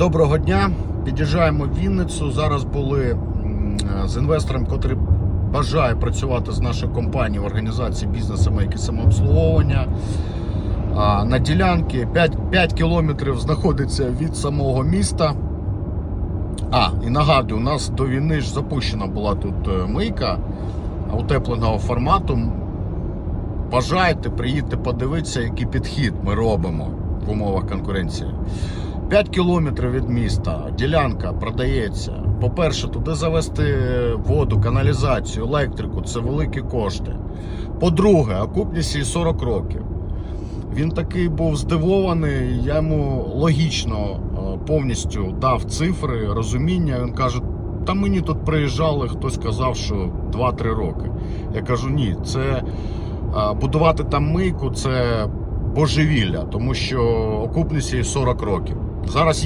Доброго дня. Під'їжджаємо в Вінницю. Зараз були з інвестором, котрий бажає працювати з нашою компанією в організації бізнесу «Мейки самообслуговування. На ділянці 5, 5 кілометрів знаходиться від самого міста. А, і нагадую, у нас до війни ж запущена була тут е, мийка утепленого формату. Бажаєте, приїдьте подивитися, який підхід ми робимо в умовах конкуренції. 5 кілометрів від міста, ділянка продається. По-перше, туди завести воду, каналізацію, електрику це великі кошти. По-друге, окупність їй 40 років. Він такий був здивований, я йому логічно е, повністю дав цифри, розуміння. Він каже: та мені тут приїжджали, хтось казав, що 2-3 роки. Я кажу, ні, це е, будувати там мийку це божевілля, тому що окупність їй 40 років. Зараз